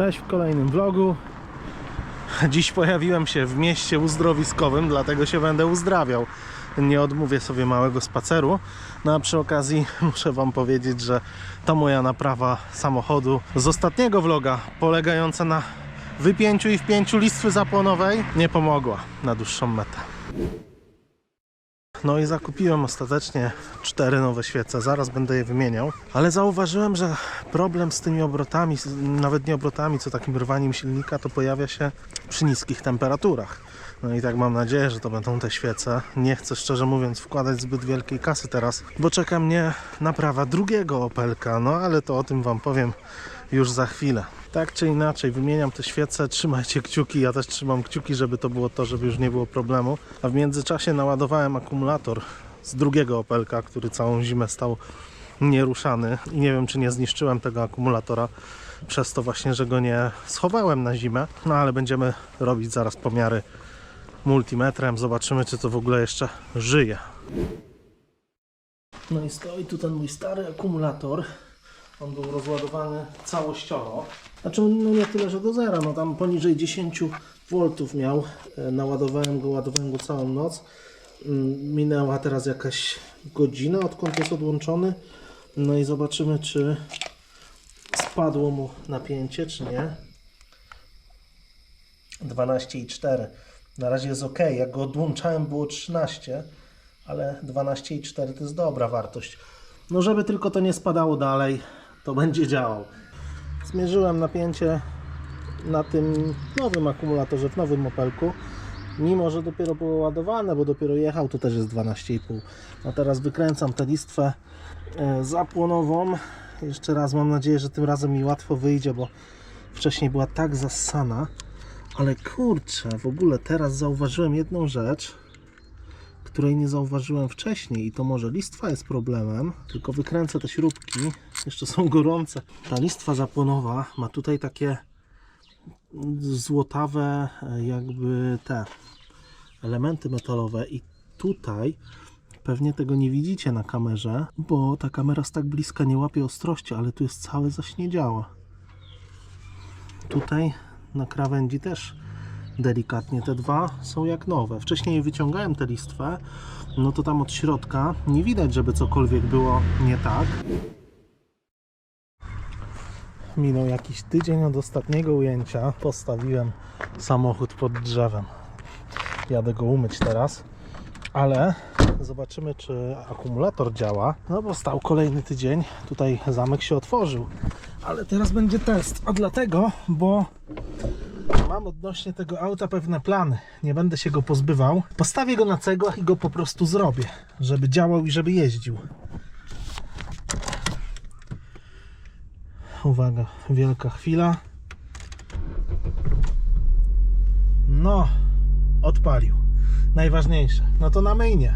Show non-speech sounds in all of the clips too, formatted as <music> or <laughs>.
Cześć w kolejnym vlogu. Dziś pojawiłem się w mieście uzdrowiskowym, dlatego się będę uzdrawiał. Nie odmówię sobie małego spaceru. No a przy okazji <laughs> muszę Wam powiedzieć, że to moja naprawa samochodu z ostatniego vloga, polegająca na wypięciu i wpięciu listwy zapłonowej, nie pomogła na dłuższą metę. No i zakupiłem ostatecznie cztery nowe świece, zaraz będę je wymieniał, ale zauważyłem, że problem z tymi obrotami, nawet nie obrotami, co takim rwaniem silnika, to pojawia się przy niskich temperaturach. No i tak mam nadzieję, że to będą te świece. Nie chcę szczerze mówiąc wkładać zbyt wielkiej kasy teraz, bo czeka mnie naprawa drugiego Opelka, no ale to o tym Wam powiem już za chwilę. Tak czy inaczej, wymieniam te świece, trzymajcie kciuki, ja też trzymam kciuki, żeby to było to, żeby już nie było problemu. A w międzyczasie naładowałem akumulator z drugiego Opelka, który całą zimę stał nieruszany i nie wiem, czy nie zniszczyłem tego akumulatora przez to właśnie, że go nie schowałem na zimę. No ale będziemy robić zaraz pomiary multimetrem, zobaczymy, czy to w ogóle jeszcze żyje. No i stoi tu ten mój stary akumulator. On był rozładowany całościowo. Znaczy, no nie tyle, że do zera, no tam poniżej 10 V miał. E, Naładowałem go, ładowałem go całą noc. Mm, Minęła teraz jakaś godzina, odkąd jest odłączony. No i zobaczymy, czy spadło mu napięcie, czy nie. 12,4. Na razie jest ok. Jak go odłączałem, było 13, ale 12,4 to jest dobra wartość. No, żeby tylko to nie spadało dalej, to będzie działał. Zmierzyłem napięcie na tym nowym akumulatorze, w nowym Opelku. Mimo, że dopiero było ładowane, bo dopiero jechał, to też jest 12,5. A teraz wykręcam tę listwę e, zapłonową. Jeszcze raz mam nadzieję, że tym razem mi łatwo wyjdzie, bo wcześniej była tak zassana. Ale kurczę, w ogóle teraz zauważyłem jedną rzecz, której nie zauważyłem wcześniej i to może listwa jest problemem, tylko wykręcę te śrubki, jeszcze są gorące. Ta listwa zapłonowa ma tutaj takie złotawe e, jakby te elementy metalowe i tutaj pewnie tego nie widzicie na kamerze, bo ta kamera z tak bliska nie łapie ostrości, ale tu jest całe zaśniedziała. Tutaj na krawędzi też delikatnie te dwa są jak nowe. Wcześniej wyciągałem tę listwę, no to tam od środka nie widać, żeby cokolwiek było nie tak. Minął jakiś tydzień od ostatniego ujęcia. Postawiłem samochód pod drzewem. Jadę go umyć teraz, ale zobaczymy, czy akumulator działa. No bo stał kolejny tydzień. Tutaj zamek się otworzył, ale teraz będzie test. A dlatego, bo Mam odnośnie tego auta pewne plany. Nie będę się go pozbywał. Postawię go na cegłach i go po prostu zrobię, żeby działał i żeby jeździł. Uwaga, wielka chwila. No, odpalił. Najważniejsze. No to na mainie.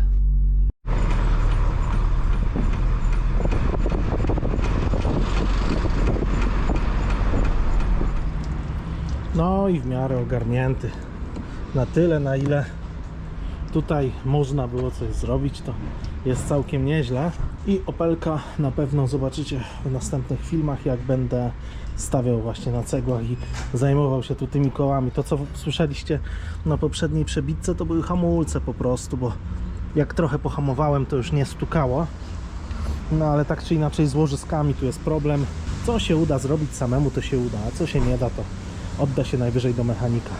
No i w miarę ogarnięty. Na tyle, na ile tutaj można było coś zrobić, to jest całkiem nieźle. I Opelka na pewno zobaczycie w następnych filmach, jak będę stawiał właśnie na cegłach i zajmował się tu tymi kołami. To co słyszeliście na poprzedniej przebitce to były hamulce po prostu, bo jak trochę pohamowałem to już nie stukało. No ale tak czy inaczej z łożyskami tu jest problem. Co się uda zrobić samemu to się uda, a co się nie da to odda się najwyżej do mechanika.